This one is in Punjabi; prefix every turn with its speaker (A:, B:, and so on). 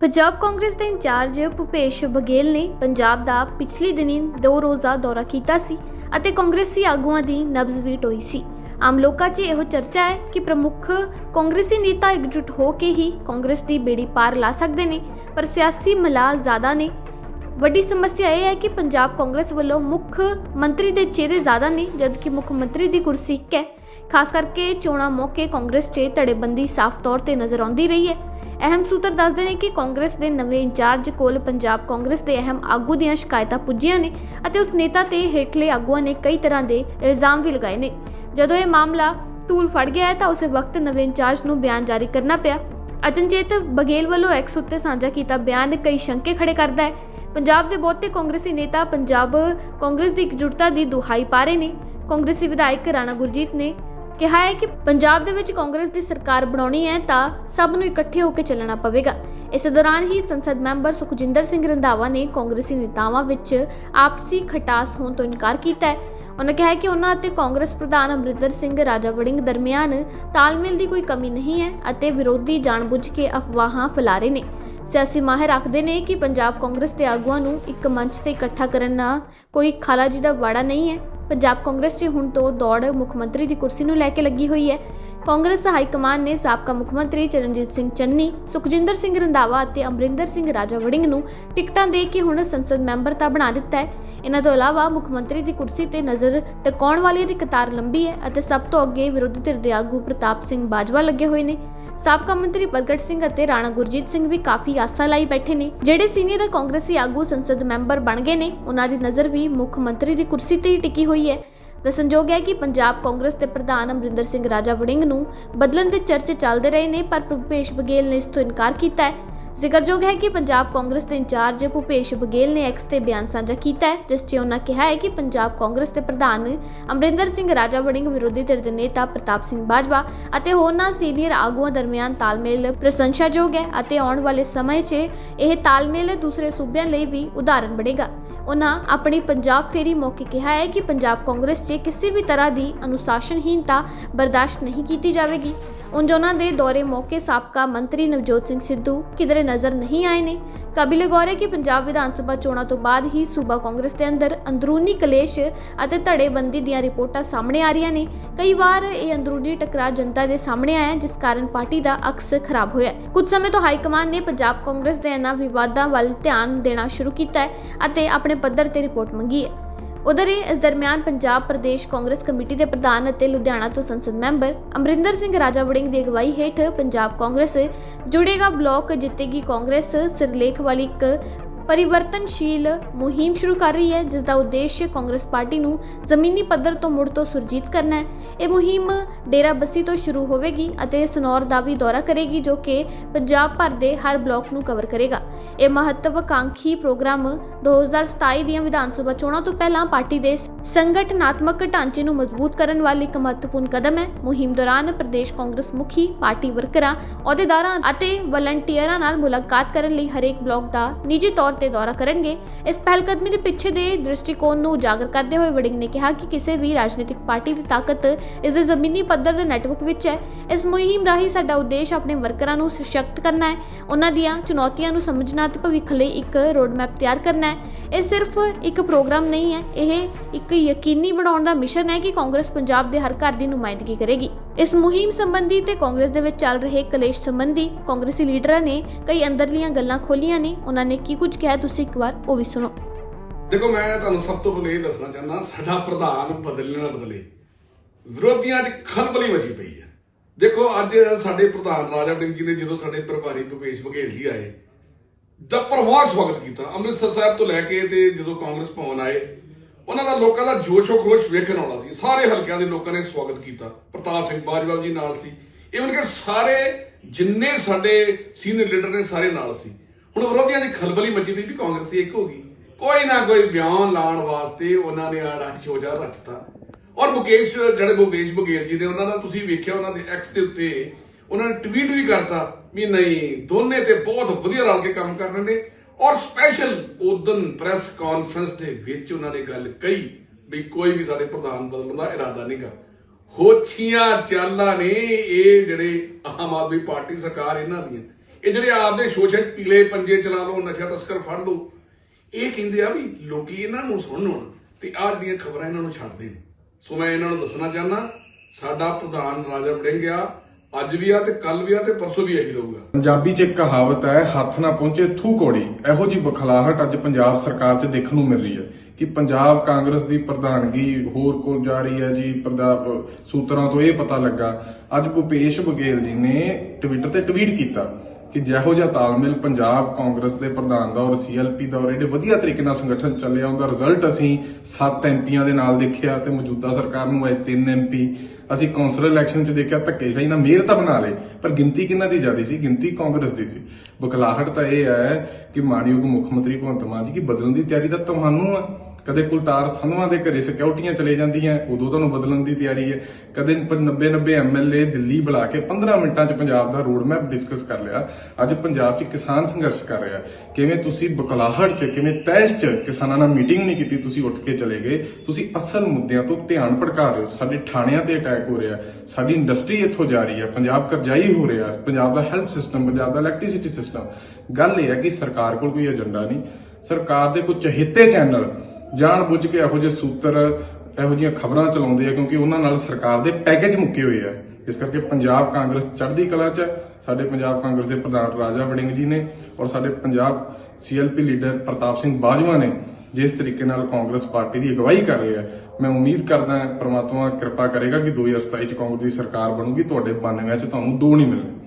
A: ਪੰਜਾਬ ਕਾਂਗਰਸ ਦੇ ਇੰਚਾਰਜ ਭੁਪੇਸ਼ ਬਘੇਲ ਨੇ ਪੰਜਾਬ ਦਾ ਪਿਛਲੇ ਦਿਨੀ ਦੋ ਰੋਜ਼ਾ ਦੌਰਾ ਕੀਤਾ ਸੀ ਅਤੇ ਕਾਂਗਰਸੀ ਆਗੂਆਂ ਦੀ ਨਬਜ਼ ਵੀ ਟੋਈ ਸੀ। ਆਮ ਲੋਕਾਂ 'ਚ ਇਹੋ ਚਰਚਾ ਹੈ ਕਿ ਪ੍ਰਮੁੱਖ ਕਾਂਗਰਸੀ ਨੇਤਾ ਇਕਜੁੱਟ ਹੋ ਕੇ ਹੀ ਕਾਂਗਰਸ ਦੀ ਬੇੜੀ ਪਾਰ ਲਾ ਸਕਦੇ ਨੇ, ਪਰ ਸਿਆਸੀ ਮਲਾਹ ਜ਼ਿਆਦਾ ਨੇ। ਵੱਡੀ ਸਮੱਸਿਆ ਇਹ ਹੈ ਕਿ ਪੰਜਾਬ ਕਾਂਗਰਸ ਵੱਲੋਂ ਮੁੱਖ ਮੰਤਰੀ ਦੇ ਚਿਹਰੇ ਜ਼ਿਆਦਾ ਨੇ, ਜਦਕਿ ਮੁੱਖ ਮੰਤਰੀ ਦੀ ਕੁਰਸੀ ਇੱਕ ਹੈ। ਖਾਸ ਕਰਕੇ ਚੋਣਾਂ ਮੌਕੇ ਕਾਂਗਰਸ 'ਚ ਧੜੇਬੰਦੀ ਸਾਫ਼ ਤੌਰ ਤੇ ਨਜ਼ਰ ਆਉਂਦੀ ਰਹੀ ਹੈ। ਅਹਿਮ ਸੂਤਰ ਦੱਸਦੇ ਨੇ ਕਿ ਕਾਂਗਰਸ ਦੇ ਨਵੇਂ ਇੰਚਾਰਜ ਕੋਲ ਪੰਜਾਬ ਕਾਂਗਰਸ ਦੇ ਅਹਿਮ ਆਗੂ ਦੀਆਂ ਸ਼ਿਕਾਇਤਾਂ ਪੁੱਜੀਆਂ ਨੇ ਅਤੇ ਉਸ ਨੇਤਾ ਤੇ ਹੇਠਲੇ ਆਗੂਆਂ ਨੇ ਕਈ ਤਰ੍ਹਾਂ ਦੇ ਇਲਜ਼ਾਮ ਵੀ ਲਗਾਏ ਨੇ। ਜਦੋਂ ਇਹ ਮਾਮਲਾ ਤੂਲ ਫੜ ਗਿਆ ਤਾਂ ਉਸੇ ਵਕਤ ਨਵੇਂ ਇੰਚਾਰਜ ਨੂੰ ਬਿਆਨ ਜਾਰੀ ਕਰਨਾ ਪਿਆ। ਅਚਨਚੇਤ ਬਗੇਲ ਵੱਲੋਂ ਐਕਸ ਉੱਤੇ ਸਾਂਝਾ ਕੀਤਾ ਬਿਆਨ ਕਈ ਸ਼ੰਕੇ ਖੜੇ ਕਰਦਾ ਹੈ। ਪੰਜਾਬ ਦੇ ਬਹੁਤੇ ਕਾਂਗਰਸੀ ਨੇਤਾ ਪੰਜਾਬ ਕਾਂਗਰਸ ਦੀ ਇਕਜੁੱਟਤਾ ਦੀ ਦੁਹਾਈ ਪਾ ਰਹੇ ਨੇ। ਕਾਂਗਰਸੀ ਵਿਧਾਇਕ ਰਾਣਾ ਗੁਰਜੀਤ ਨੇ ਕਿਹਾ ਹੈ ਕਿ ਪੰਜਾਬ ਦੇ ਵਿੱਚ ਕਾਂਗਰਸ ਦੀ ਸਰਕਾਰ ਬਣਾਉਣੀ ਹੈ ਤਾਂ ਸਭ ਨੂੰ ਇਕੱਠੇ ਹੋ ਕੇ ਚੱਲਣਾ ਪਵੇਗਾ। ਇਸ ਦੌਰਾਨ ਹੀ ਸੰਸਦ ਮੈਂਬਰ ਸੁਖਜਿੰਦਰ ਸਿੰਘ ਰੰਧਾਵਾ ਨੇ ਕਾਂਗਰਸੀ ਨੇਤਾਵਾਂ ਵਿੱਚ ਆਪਸੀ ਖਟਾਸ ਹੋਣ ਤੋਂ ਇਨਕਾਰ ਕੀਤਾ ਹੈ। ਉਹਨਾਂ ਕਿਹਾ ਕਿ ਉਹਨਾਂ ਅਤੇ ਕਾਂਗਰਸ ਪ੍ਰਧਾਨ ਅਮਰਿੰਦਰ ਸਿੰਘ ਰਾਜਾ ਵੜਿੰਗ ਦਰਮਿਆਨ ਤਾਲਮੇਲ ਦੀ ਕੋਈ ਕਮੀ ਨਹੀਂ ਹੈ ਅਤੇ ਵਿਰੋਧੀ ਜਾਣਬੁੱਝ ਕੇ ਅਫਵਾਹਾਂ ਫੈਲਾ ਰਹੇ ਨੇ। ਸਿਆਸੀ ਮਾਹਿਰ ਆਖਦੇ ਨੇ ਕਿ ਪੰਜਾਬ ਕਾਂਗਰਸ ਦੇ ਆਗੂਆਂ ਨੂੰ ਇੱਕ ਮੰਚ ਤੇ ਇਕੱਠਾ ਕਰਨਾ ਕੋਈ ਖਾਲਾ ਜੀ ਦਾ ਵਾੜਾ ਨਹੀਂ ਹੈ। ਪੰਜਾਬ ਕਾਂਗਰਸ 'ਚ ਹੁਣ ਤੋਂ ਦੌੜ ਮੁੱਖ ਮੰਤਰੀ ਦੀ ਕੁਰਸੀ ਨੂੰ ਲੈ ਕੇ ਲੱਗੀ ਹੋਈ ਹੈ। ਕਾਂਗਰਸ ਹਾਈ ਕਮਾਨ ਨੇ ਸਾਬਕਾ ਮੁੱਖ ਮੰਤਰੀ ਚਰਨਜੀਤ ਸਿੰਘ ਚੰਨੀ, ਸੁਖਜਿੰਦਰ ਸਿੰਘ ਰੰਧਾਵਾ ਅਤੇ ਅਮਰਿੰਦਰ ਸਿੰਘ ਰਾਜਾ ਵੜਿੰਗ ਨੂੰ ਟਿਕਟਾਂ ਦੇ ਕੇ ਹੁਣ ਸੰਸਦ ਮੈਂਬਰ ਤਾਂ ਬਣਾ ਦਿੱਤਾ ਹੈ। ਇਹਨਾਂ ਤੋਂ ਇਲਾਵਾ ਮੁੱਖ ਮੰਤਰੀ ਦੀ ਕੁਰਸੀ ਤੇ ਨਜ਼ਰ ਟਿਕਾਉਣ ਵਾਲਿਆਂ ਦੀ ਕਤਾਰ ਲੰਬੀ ਹੈ ਅਤੇ ਸਭ ਤੋਂ ਅੱਗੇ ਵਿਰੋਧੀ ਧਿਰ ਦੇ ਆਗੂ ਪ੍ਰਤਾਪ ਸਿੰਘ ਬਾਜਵਾ ਲੱਗੇ ਹੋਏ ਨੇ। ਸਾਬਕਾ ਮੰਤਰੀ ਪ੍ਰਗਟ ਸਿੰਘ ਅਤੇ ਰਾਣਾ ਗੁਰਜੀਤ ਸਿੰਘ ਵੀ ਕਾਫੀ ਆਸਾ ਲਾਈ ਬੈਠੇ ਨੇ। ਜਿਹੜੇ ਸੀਨੀਅਰ ਕਾਂਗਰਸੀ ਆਗੂ ਸੰਸਦ ਮੈਂਬਰ ਬਣ ਗਏ ਨੇ, ਉਹਨਾਂ ਦੀ ਨਜ਼ਰ ਵੀ ਮੁੱਖ ਮੰਤਰੀ ਦੀ ਕੁਰਸੀ ਤੇ ਹੀ ਟਿਕੀ ਹੋਈ ਹੈ। ਦੱਸਣਯੋਗ ਹੈ ਕਿ ਪੰਜਾਬ ਕਾਂਗਰਸ ਦੇ ਪ੍ਰਧਾਨ ਅਮਰਿੰਦਰ ਸਿੰਘ ਰਾਜਾ ਵੜਿੰਗ ਨੂੰ ਬਦਲਣ ਦੇ ਚਰਚੇ ਚੱਲਦੇ ਰਹੇ ਨੇ, ਪਰ ਭੁਪੇਸ਼ ਬਘੇਲ ਨੇ ਇਸ ਤੋਂ ਇਨਕਾਰ ਕੀਤਾ ਹੈ। ਜ਼ਿਕਰਯੋਗ ਹੈ ਕਿ ਪੰਜਾਬ ਕਾਂਗਰਸ ਦੇ ਇੰਚਾਰਜ ਭੁਪੇਸ਼ ਬਘੇਲ ਨੇ ਐਕਸ ਤੇ ਬਿਆਨ ਸਾਂਝਾ ਕੀਤਾ ਹੈ, ਜਿਸ 'ਚ ਉਹਨਾਂ ਕਿਹਾ ਹੈ ਕਿ ਪੰਜਾਬ ਕਾਂਗਰਸ ਦੇ ਪ੍ਰਧਾਨ ਅਮਰਿੰਦਰ ਸਿੰਘ ਰਾਜਾ ਵੜਿੰਗ ਵਿਰੋਧੀ ਧਿਰ ਦੇ ਨੇਤਾ ਪ੍ਰਤਾਪ ਸਿੰਘ ਬਾਜਵਾ ਅਤੇ ਹੋਰਨਾਂ ਸੀਨੀਅਰ ਆਗੂਆਂ ਦਰਮਿਆਨ ਤਾਲਮੇਲ ਪ੍ਰਸ਼ੰਸਾਯੋਗ ਹੈ ਅਤੇ ਆਉਣ ਵਾਲੇ ਸਮੇਂ 'ਚ ਇਹ ਤਾਲਮੇਲ ਦੂਸਰੇ ਸੂਬਿਆਂ ਲਈ ਵੀ ਉਦਾਹਰਨ ਬਣੇਗਾ। ਉਹਨਾਂ ਆਪਣੀ ਪੰਜਾਬ ਫੇਰੀ ਮੌਕੇ ਕਿਹਾ ਹੈ ਕਿ ਪੰਜਾਬ ਕਾਂਗਰਸ 'ਚ ਕਿਸੇ ਵੀ ਤਰ੍ਹਾਂ ਦੀ ਅਨੁਸ਼ਾਸਨਹੀਨਤਾ ਬਰਦਾਸ਼ਤ ਨਹੀਂ ਕੀਤੀ ਜਾਵੇਗੀ। ਉਂਝ ਉਹਨਾਂ ਦੇ ਦੌਰੇ ਮੌਕੇ ਸਾਬਕਾ ਮੰਤਰੀ ਨਵਜੋਤ ਸਿੰਘ ਸਿੱਧੂ ਕਿਧਰੇ ਨਜ਼ਰ ਨਹੀਂ ਆਏ ਨੇ। ਕਾਬਿਲੇ ਗੌਰ ਹੈ ਕਿ ਪੰਜਾਬ ਵਿਧਾਨ ਸਭਾ ਚੋਣਾਂ ਤੋਂ ਬਾਅਦ ਹੀ ਸੂਬਾ ਕਾਂਗਰਸ ਦੇ ਅੰਦਰ ਅੰਦਰੂਨੀ ਕਲੇਸ਼ ਅਤੇ ਧੜੇਬੰਦੀ ਦੀਆਂ ਰਿਪੋਰਟਾਂ ਸਾਹਮਣੇ ਆ ਰਹੀਆਂ ਨੇ। ਕਈ ਵਾਰ ਇਹ ਅੰਦਰੂਨੀ ਟਕਰਾਅ ਜਨਤਾ ਦੇ ਸਾਹਮਣੇ ਆਇਆ, ਜਿਸ ਕਾਰਨ ਪਾਰਟੀ ਦਾ ਅਕਸ ਖਰਾਬ ਹੋਇਆ ਕੁਝ ਸਮੇਂ ਤੋਂ ਹਾਈ ਕਮਾਨ ਨੇ ਪੰਜਾਬ ਕਾਂਗਰਸ ਦੇ ਇਹਨਾਂ ਵਿਵਾਦਾਂ ਵੱਲ ਧਿਆਨ ਦੇਣਾ ਸ਼ੁਰੂ ਕੀਤਾ ਹੈ ਅਤੇ ਆਪਣੇ ਪੱਧਰ ਤੇ ਰਿਪੋਰਟ ਮੰਗੀ ਹੈ। ਉਧਰ ਹੀ ਇਸ ਦਰਮਿਆਨ ਪੰਜਾਬ ਪ੍ਰਦੇਸ਼ ਕਾਂਗਰਸ ਕਮੇਟੀ ਦੇ ਪ੍ਰਧਾਨ ਅਤੇ ਲੁਧਿਆਣਾ ਤੋਂ ਸੰਸਦ ਮੈਂਬਰ ਅਮਰਿੰਦਰ ਸਿੰਘ ਰਾਜਾ ਵੜਿੰਗ ਦੀ ਅਗਵਾਈ ਹੇਠ ਪੰਜਾਬ ਕਾਂਗਰਸ ਜੁੜੇਗਾ ਬਲਾਕ ਜਿੱਤੇਗੀ ਕਾਂਗਰਸ, ਸਿਰਲੇਖ ਵਾਲੀ ਇੱਕ ਪਰਿਵਰਤਨਸ਼ੀਲ ਮੁਹਿੰਮ ਸ਼ੁਰੂ ਕਰ ਰਹੀ ਹੈ ਜਿਸ ਦਾ ਉਦੇਸ਼ ਕਾਂਗਰਸ ਪਾਰਟੀ ਨੂੰ ਜ਼ਮੀਨੀ ਪੱਧਰ ਤੋਂ ਮੁੜ ਤੋਂ ਸੁਰਜੀਤ ਕਰਨਾ ਹੈ। ਇਹ ਮੁਹਿੰਮ ਡੇਰਾ ਬੱਸੀ ਤੋਂ ਸ਼ੁਰੂ ਹੋਵੇਗੀ ਅਤੇ ਸਨੌਰ ਦਾ ਵੀ ਦੌਰਾ ਕਰੇਗੀ, ਜੋ ਕਿ ਪੰਜਾਬ ਭਰ ਦੇ ਹਰ ਬਲਾਕ ਨੂੰ ਕਵਰ ਕਰੇਗਾ। ਇਹ ਮਹੱਤਵਕਾਂਖੀ ਪ੍ਰੋਗਰਾਮ 2027 ਦੀਆਂ ਵਿਧਾਨ ਸਭਾ ਚੋਣਾਂ ਤੋਂ ਪਹਿਲਾਂ ਪਾਰਟੀ ਦੇ ਸੰਗਠਨਾਤਮਕ ਢਾਂਚੇ ਨੂੰ ਮਜ਼ਬੂਤ ਕਰਨ ਵਾਲੀ ਇੱਕ ਮਹੱਤਵਪੂਰਨ ਕਦਮ ਹੈ। ਮੁਹਿੰਮ ਦੌਰਾਨ ਪ੍ਰਦੇਸ਼ ਕਾਂਗਰਸ ਮੁਖੀ, ਪਾਰਟੀ ਵਰਕਰਾਂ, ਅਹੁਦੇਦਾਰਾਂ ਅਤੇ ਵਲੰਟੀਅਰਾਂ ਨਾਲ ਮੁਲਾਕਾਤ ਕਰਨ ਲਈ ਹਰੇਕ ਬਲਾਕ ਦਾ ਨਿੱਜੀ ਤੌਰ ਤੇ ਦੌਰਾ ਕਰਨਗੇ। ਇਸ ਪਹਿਲਕਦਮੀ ਦੇ ਪਿੱਛੇ ਦੇ ਦ੍ਰਿਸ਼ਟੀਕੋਣ ਨੂੰ ਉਜਾਗਰ ਕਰਦੇ ਹੋਏ ਵੜਿੰਗ ਨੇ ਕਿਹਾ ਕਿ ਕਿਸੇ ਵੀ ਰਾਜਨੀਤਿਕ ਪਾਰਟੀ ਦੀ ਤਾਕਤ ਇਸ ਦੇ ਜ਼ਮੀਨੀ ਪੱਧਰ ਦੇ ਨੈਟਵਰਕ ਵਿੱਚ ਹੈ। ਇਸ ਮੁਹਿੰਮ ਰਾਹੀਂ ਸਾਡਾ ਉਦੇਸ਼ ਆਪਣੇ ਵਰਕਰਾਂ ਨੂੰ ਸਸ਼ਕਤ ਕਰਨਾ ਹੈ। ਉਹਨਾਂ ਦੀਆਂ ਚੁਣੌਤੀਆਂ ਨੂੰ ਸਮਝਣਾ ਅਤੇ ਭਵਿੱਖ ਲਈ ਇੱਕ ਰੋਡਮੈਪ ਤਿਆਰ ਕਰਨਾ ਹੈ। ਇਹ ਸਿਰਫ ਇੱਕ ਪ੍ਰੋਗਰਾਮ ਨਹੀਂ ਹੈ। ਇਹ ਇੱਕ ਯਕੀਨੀ ਬਣਾਉਣ ਦਾ ਮਿਸ਼ਨ ਹੈ ਕਿ ਕਾਂਗਰਸ ਪੰਜਾਬ ਦੇ ਹਰ ਘਰ ਦੀ ਨੁਮਾਇੰਦਗੀ ਕਰੇਗੀ। ਇਸ ਮੁਹਿੰਮ ਸੰਬੰਧੀ ਤੇ ਕਾਂਗਰਸ ਦੇ ਵਿੱਚ ਚੱਲ ਰਹੇ ਕਲੇਸ਼ ਸੰਬੰਧੀ ਕਾਂਗਰਸੀ ਲੀਡਰਾਂ ਨੇ ਕਈ ਅੰਦਰਲੀਆਂ ਗੱਲਾਂ ਖੋਲੀਆਂ ਨੇ। ਉਹਨਾਂ ਨੇ ਕੀ ਕੁਝ ਕਿਹਾ? ਤੁਸੀਂ ਇੱਕ ਵਾਰ ਉਹ ਵੀ ਸੁਣੋ।
B: ਦੇਖੋ, ਮੈਂ ਤੁਹਾਨੂੰ ਸਭ ਤੋਂ ਪਹਿਲੇ ਇਹ ਦੱਸਣਾ ਚਾਹੁੰਦਾ, ਸਾਡਾ ਪ੍ਰਧਾਨ ਬਦਲੇ ਬਦਲੇ। ਵਿਰੋਧੀਆਂ 'ਚ ਖਲਬਲੀ ਮਚੀ ਪਈ ਹੈ। ਦੇਖੋ, ਅੱਜ ਸਾਡੇ ਪ੍ਰਧਾਨ ਰਾਜਾ ਵੜਿੰਗ ਜੀ ਨੇ ਜਦੋਂ ਸਾਡੇ ਪ੍ਰਭਾਰੀ ਭੁਪੇਸ਼ ਬਘੇਲ ਜੀ ਆਏ, ਦਾ ਪ੍ਰਵਾਹ ਸਵਾਗਤ ਕੀਤਾ। ਅੰਮ੍ਰਿਤਸਰ ਸਾਹਿਬ ਤੋਂ ਲੈ ਕੇ ਤੇ ਜਦੋਂ ਕਾਂਗਰਸ ਭਵਨ ਆਏ ਉਹਨਾਂ ਦਾ ਲੋਕਾਂ ਦਾ ਜੋਸ਼ੋ ਖਰੋਸ਼ ਵੇਖਣ ਆਉਣਾ ਸੀ। ਸਾਰੇ ਹਲਕਿਆਂ ਦੇ ਲੋਕਾਂ ਨੇ ਸਵਾਗਤ ਕੀਤਾ। ਪ੍ਰਤਾਪ ਸਿੰਘ ਬਾਜਵਾ ਜੀ ਨਾਲ ਸੀ। ਇਵਨ ਕਿ ਸਾਰੇ ਜਿੰਨੇ ਸਾਡੇ ਸੀਨੀਅਰ ਲੀਡਰ ਨੇ ਸਾਰੇ ਨਾਲ ਸੀ। ਹੁਣ ਵਿਰੋਧੀਆਂ ਦੀ ਖਲਬਲੀ ਮਚੀ ਪਈ ਵੀ ਕਾਂਗਰਸ ਦੀ ਇੱਕ ਹੋ ਗਈ। ਕੋਈ ਨਾ ਕੋਈ ਬਿਆਨ ਲਾਉਣ ਵਾਸਤੇ ਉਹਨਾਂ ਨੇ ਆੜਾ ਚੋਜਾ ਰਚਤਾ। ਔਰ ਮੁਕੇਸ਼, ਜਿਹੜੇ ਮੁਕੇਸ਼ ਬਗੇਲ ਜੀ ਨੇ ਉਹਨਾਂ ਦਾ ਤੁਸੀਂ ਵੇਖਿਆ ਉਹਨਾਂ ਦੇ ਐਕਸ ਦੇ ਉੱਤੇ ਉਹਨਾਂ ਨੇ ਟਵੀਟ ਵੀ ਕਰਤਾ ਵੀ ਨਹੀਂ, ਦੋਨੇ ਤੇ ਬਹੁਤ ਵਧੀਆ ਰਲ ਕੇ ਕੰਮ ਕਰ ਰਹੇ ਨੇ। ਔਰ ਸਪੈਸ਼ਲ ਉਦੋਂ ਪ੍ਰੈਸ ਕਾਨਫਰੰਸ ਦੇ ਵਿੱਚ ਉਹਨਾਂ ਨੇ ਗੱਲ ਕਹੀ ਵੀ ਕੋਈ ਵੀ ਸਾਡੇ ਪ੍ਰਧਾਨ ਬਦਲਣ ਦਾ ਇਰਾਦਾ ਨਹੀਂਗਾ ਹੋਛੀਆਂ ਚਾਲਾਂ ਨੇ ਇਹ ਜਿਹੜੇ ਆਮ ਆਦਮੀ ਪਾਰਟੀ ਸਰਕਾਰ ਇਹਨਾਂ ਦੀਆਂ, ਇਹ ਜਿਹੜੇ ਆਪਦੇ ਸ਼ੋਸ਼ੇ ਪੀਲੇ ਪੰਜੇ ਚਲਾ ਲਓ, ਨਸ਼ਾ ਤਸਕਰ ਫੜ ਲਓ, ਇਹ ਕਹਿੰਦੇ ਆ ਵੀ ਲੋਕੀ ਇਹਨਾਂ ਨੂੰ ਸੁਣਨ ਹੁਣ ਤੇ ਆਹ ਦੀਆਂ ਖਬਰਾਂ ਇਹਨਾਂ ਨੂੰ ਛੱਡ ਦੇਣ ਸੋ ਮੈਂ ਇਹਨਾਂ ਨੂੰ ਦੱਸਣਾ ਚਾਹਨਾ ਸਾਡਾ ਪ੍ਰਧਾਨ ਰਾਜਾ ਵੜਿੰਗਿਆ ਅੱਜ ਵੀ ਆ ਤੇ ਕੱਲ ਵੀ ਆ ਤੇ ਪਰਸੋਂ ਵੀ ਇਹੀ ਰਹੂਗਾ।
C: ਪੰਜਾਬੀ 'ਚ ਇੱਕ ਕਹਾਵਤ ਹੈ, ਹੱਥ ਨਾ ਪਹੁੰਚੇ ਥੂ ਕੋੜੀ ਇਹੋ ਜੀ ਬਖਲਾਹਟ ਅੱਜ ਪੰਜਾਬ ਸਰਕਾਰ 'ਚ ਦੇਖਣ ਨੂੰ ਮਿਲ ਰਹੀ ਹੈ ਕਿ ਪੰਜਾਬ ਕਾਂਗਰਸ ਦੀ ਪ੍ਰਧਾਨਗੀ ਹੋਰ ਕੋਲ ਜਾ ਰਹੀ ਹੈ ਜੀ, ਪੰਜਾਬ ਸੂਤਰਾਂ ਤੋਂ ਇਹ ਪਤਾ ਲੱਗਾ। ਅੱਜ ਭੁਪੇਸ਼ ਬਘੇਲ ਜੀ ਨੇ ਟਵਿੱਟਰ ਤੇ ਟਵੀਟ ਕੀਤਾ ਕਿ ਜਿਹੋ ਜਿਹਾ ਤਾਲਮੇਲ ਪੰਜਾਬ ਕਾਂਗਰਸ ਦੇ ਪ੍ਰਧਾਨ ਦਾ ਔਰ ਸੀਐਲਪੀ ਦਾ ਔਰ ਇਹਦੇ ਵਧੀਆ ਤਰੀਕੇ ਨਾਲ ਸੰਗਠਨ ਚੱਲਿਆ, ਉਹਦਾ ਰਿਜ਼ਲਟ ਅਸੀਂ 7 ਐਮਪੀਆਂ ਦੇ ਨਾਲ ਦੇਖਿਆ ਤੇ ਮੌਜੂਦਾ ਸਰਕਾਰ ਨੂੰ ਆਏ 3 ਐਮਪੀ ਅਸੀਂ ਕੌਂਸਲ ਇਲੈਕਸ਼ਨ 'ਚ ਦੇਖਿਆ, ਧੱਕੇਸ਼ਾਹੀ ਨਾਲ ਮੇਅਰ ਤਾਂ ਬਣਾ ਲਏ, ਪਰ ਗਿਣਤੀ ਕਿਹਨਾਂ ਦੀ ਜ਼ਿਆਦੀ ਸੀ? ਗਿਣਤੀ ਕਾਂਗਰਸ ਦੀ ਸੀ। ਬਖਲਾਹਟ ਤਾਂ ਇਹ ਹੈ ਕਿ ਮਾਨਯੋਗ ਮੁੱਖ ਮੰਤਰੀ ਭਗਵੰਤ ਮਾਨ ਜੀ ਕੀ ਬਦਲਣ ਦੀ ਤਿਆਰੀ ਤਾਂ ਤੁਹਾਨੂੰ ਆ। ਕਦੇ ਕੁਲਤਾਰ ਸੰਧਵਾ ਦੇ ਘਰੇ ਸਿਕਿਉਰਟੀਆਂ ਚਲੇ ਜਾਂਦੀਆਂ, ਉਦੋਂ ਤੁਹਾਨੂੰ ਬਦਲਣ ਦੀ ਤਿਆਰੀ ਹੈ। ਕਦੇ 90 90 ਐਮਐਲਏ ਦਿੱਲੀ ਬੁਲਾ ਕੇ 15 ਮਿੰਟਾਂ 'ਚ ਪੰਜਾਬ ਦਾ ਰੋਡ ਮੈਪ ਡਿਸਕਸ ਕਰ ਲਿਆ। ਅੱਜ ਪੰਜਾਬ 'ਚ ਕਿਸਾਨ ਸੰਘਰਸ਼ ਕਰ ਰਿਹਾ ਕਿਵੇਂ ਤੁਸੀਂ ਬਕਲਾਹਟ 'ਚ, ਕਿਵੇਂ ਤੈਸ਼ 'ਚ ਕਿਸਾਨਾਂ ਨਾਲ ਮੀਟਿੰਗ ਨਹੀਂ ਕੀਤੀ, ਤੁਸੀਂ ਉੱਠ ਕੇ ਚਲੇ ਗਏ। ਤੁਸੀਂ ਅਸਲ ਮੁੱਦਿਆਂ ਤੋਂ ਧਿਆਨ ਭਟਕਾ ਰਹੇ ਹੋ। ਸਾਡੇ ਥਾਣਿਆਂ ਤੇ ਅਟੈਕ ਹੋ ਰਿਹਾ ਸਾਡੀ ਇੰਡਸਟਰੀ ਇੱਥੋਂ ਜਾ ਰਹੀ ਹੈ। ਪੰਜਾਬ ਕਰਜ਼ਾਈ ਹੋ ਰਿਹਾ ਪੰਜਾਬ ਦਾ ਹੈਲਥ ਸਿਸਟਮ ਪੰਜਾਬ ਦਾ ਇਲੈਕਟ੍ਰਿਸਿਟੀ ਸਿਸਟਮ ਗੱਲ ਇਹ ਹੈ ਕਿ ਸਰਕਾਰ ਕੋਲ ਕੋਈ ਏਜੰਡਾ ਨਹੀਂ। ਸਰਕਾਰ ਦੇ ਕੋਈ ਚਹੇਤੇ ਚੈਨਲ ਜਾਣ ਬੁੱਝ ਕੇ ਇਹੋ ਜਿਹੇ ਸੂਤਰ, ਇਹੋ ਜਿਹੀਆਂ ਖਬਰਾਂ ਚਲਾਉਂਦੇ ਆ, ਕਿਉਂਕਿ ਉਹਨਾਂ ਨਾਲ ਸਰਕਾਰ ਦੇ ਪੈਕੇਜ ਮੁੱਕੇ ਹੋਏ ਆ। ਇਸ ਕਰਕੇ ਪੰਜਾਬ ਕਾਂਗਰਸ ਚੜ੍ਹਦੀ ਕਲਾ 'ਚ ਹੈ ਸਾਡੇ ਪੰਜਾਬ ਕਾਂਗਰਸ ਦੇ ਪ੍ਰਧਾਨ ਰਾਜਾ ਵੜਿੰਗ ਜੀ ਨੇ ਔਰ ਸਾਡੇ ਪੰਜਾਬ ਸੀਐਲਪੀ ਲੀਡਰ ਪ੍ਰਤਾਪ ਸਿੰਘ ਬਾਜਵਾ ਨੇ ਜਿਸ ਤਰੀਕੇ ਨਾਲ ਕਾਂਗਰਸ ਪਾਰਟੀ ਦੀ ਅਗਵਾਈ ਕਰ ਰਹੇ ਹੈ ਮੈਂ ਉਮੀਦ ਕਰਦਾ ਹਾਂ, ਪ੍ਰਮਾਤਮਾ ਕਿਰਪਾ ਕਰੇਗਾ ਕਿ 2027 ਚ ਕਾਂਗਰਸ ਦੀ ਸਰਕਾਰ ਬਣੂਗੀ, ਤੁਹਾਡੇ 92 ਚ ਤੁਹਾਨੂੰ ਦੋ ਨਹੀਂ ਮਿਲਣੇ।